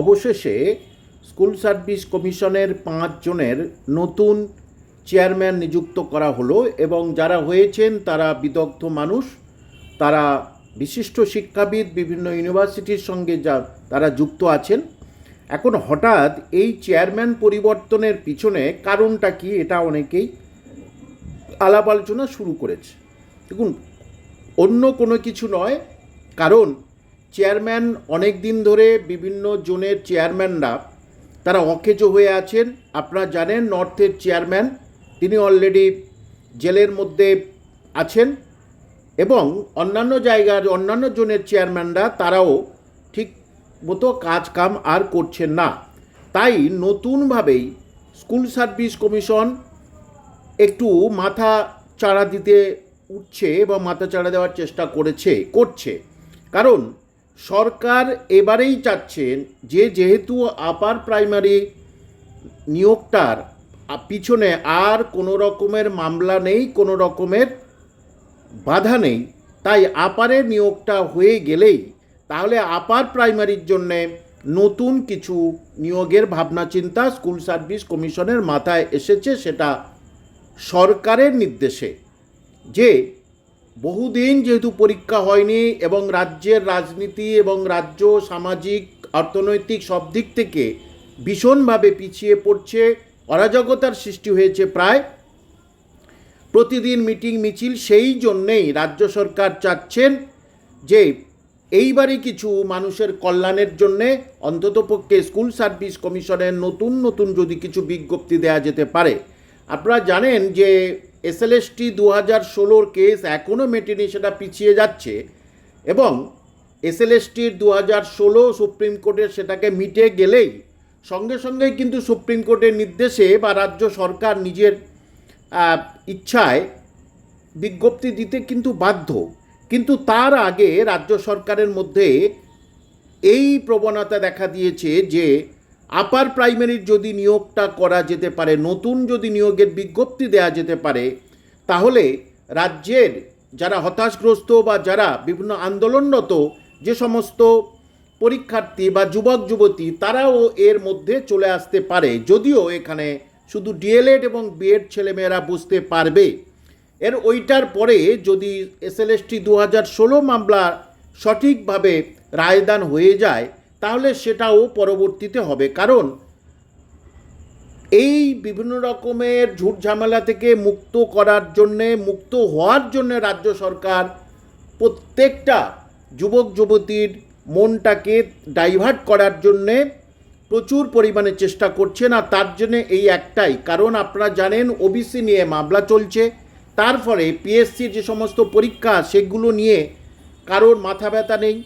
অবশেষে school service কমিশনের পাঁচজনের নতুন চেয়ারম্যান নিযুক্ত করা হলো এবং যারা হয়েছেন তারা বিদগ্ধ মানুষ, তারা বিশিষ্ট শিক্ষাবিদ, বিভিন্ন ইউনিভার্সিটির সঙ্গে যা, তারা যুক্ত আছেন। এখন হঠাৎ এই চেয়ারম্যান পরিবর্তনের পিছনে কারণটা কি এটা অনেকেই আলাপ আলোচনা শুরু করেছে। দেখুন, অন্য কোনো কিছু নয়, কারণ চেয়ারম্যান অনেক দিন ধরে বিভিন্ন জোনের চেয়ারম্যানরা, তারা অকেজো হয়ে আছেন। আপনারা জানেন, নর্থের চেয়ারম্যান, তিনি অলরেডি জেলের মধ্যে আছেন এবং অন্যান্য জায়গার, অন্যান্য জোনের চেয়ারম্যানরা, তারাও ঠিক মতো কাজ কাম আর করছেন না। তাই নতুনভাবেই স্কুল সার্ভিস কমিশন একটু মাথা চাড়া দিতে উঠছে বা মাথা চাড়া দেওয়ার চেষ্টা করেছে, করছে। কারণ সরকার এবারেই চাচ্ছেন যে যেহেতু আপার প্রাইমারি নিয়োগটার পিছনে আর কোনো রকমের মামলা নেই, কোনো রকমের বাধা নেই, তাই আপারের নিয়োগটা হয়ে গেলেই তাহলে আপার প্রাইমারির জন্যে নতুন কিছু নিয়োগের ভাবনা চিন্তা স্কুল সার্ভিস কমিশনের মাথায় এসেছে সেটা সরকারের নির্দেশে যে বহুদিন যেহেতু পরীক্ষা হয়নি এবং রাজ্যের রাজনীতি এবং রাজ্য, সামাজিক, অর্থনৈতিক সব দিক থেকে ভীষণভাবে পিছিয়ে পড়ছে, অরাজকতার সৃষ্টি হয়েছে প্রায়। প্রতিদিন মিটিং, মিছিল সেই জন্যেই রাজ্য সরকার চাচ্ছেন যে এইবারই কিছু মানুষের কল্যাণের জন্যে অন্ততপক্ষে স্কুল সার্ভিস কমিশনের নতুন নতুন যদি কিছু বিজ্ঞপ্তি দেওয়া যেতে পারে। আপনারা জানেন যে এসএলএসটি দু হাজার ষোলোর কেস এখনও মেটেনি, সেটা পিছিয়ে যাচ্ছে এবং এসএলএসটির দু হাজার ষোলো সুপ্রিম কোর্টের সেটাকে মিটে গেলেই সঙ্গে সঙ্গে কিন্তু সুপ্রিম কোর্টের নির্দেশে বা রাজ্য সরকার নিজের ইচ্ছায় বিজ্ঞপ্তি দিতে কিন্তু বাধ্য। কিন্তু তার আগে রাজ্য সরকারের মধ্যে এই প্রবণতা দেখা দিয়েছে যে আপার প্রাইমারির যদি নিয়োগটা করা যেতে পারে, নতুন যদি নিয়োগের বিজ্ঞপ্তি দেওয়া যেতে পারে, তাহলে রাজ্যের যারা হতাশগ্রস্ত বা যারা বিভিন্ন আন্দোলনরত যে সমস্ত পরীক্ষার্থী বা যুবক, যুবতী, তারাও এর মধ্যে চলে আসতে পারে। যদিও এখানে শুধু ডিএলএড এবং বিএড ছেলেমেয়েরা বুঝতে পারবে। এর ওইটার পরে যদি এসএলএসটি দু হাজার ষোলো মামলা সঠিকভাবে রায়দান হয়ে যায় তাহলে সেটাও পরবর্তীতে হবে। কারণ এই বিভিন্ন রকমের ঝুট ঝামেলা থেকে মুক্ত করার জন্যে, মুক্ত হওয়ার জন্যে রাজ্য সরকার প্রত্যেকটা যুবক, যুবতীর মনটাকে ডাইভার্ট করার জন্যে প্রচুর পরিমাণে চেষ্টা করছে না, তার জন্যে এই একটাই। কারণ আপনারা জানেন ওবিসি নিয়ে মামলা চলছে তার ফলে পিএসসির যে সমস্ত পরীক্ষা, সেগুলো নিয়ে কারোর মাথা ব্যথা নেই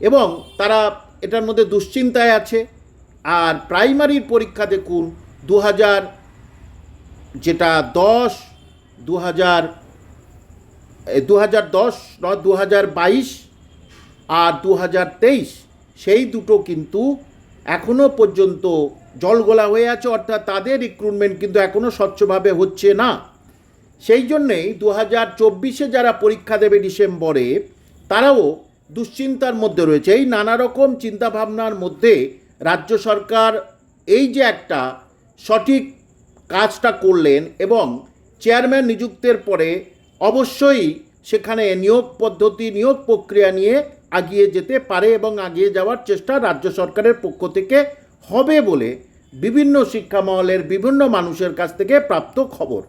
এবং তারা এটার মধ্যে দুশ্চিন্তায় আছে। আর প্রাইমারির পরীক্ষা দেখুন দু হাজার যেটা দশ দু হাজার দু হাজার দশ, নয় দু হাজার বাইশ আর দু হাজার তেইশ, সেই দুটো কিন্তু এখনও পর্যন্ত জলগোলা হয়ে আছে, অর্থাৎ তাদের রিক্রুটমেন্ট কিন্তু এখনও স্বচ্ছভাবে হচ্ছে না। সেই জন্যেই দু হাজার চব্বিশে যারা পরীক্ষা দেবে ডিসেম্বরে, তারাও দুশ্চিন্তার মধ্যে রয়েছে। এই নানা রকম চিন্তাভাবনার মধ্যে রাজ্য সরকার এই যে একটা সঠিক কাজটা করলেন এবং চেয়ারম্যান নিযুক্তের পরে অবশ্যই সেখানে নিয়োগ পদ্ধতি, নিয়োগ প্রক্রিয়া নিয়ে এগিয়ে যেতে পারে এবং এগিয়ে যাওয়ার চেষ্টা রাজ্য সরকারের পক্ষ থেকে হবে বলে বিভিন্ন শিক্ষা মহলের বিভিন্ন মানুষের কাছ থেকে প্রাপ্ত খবর।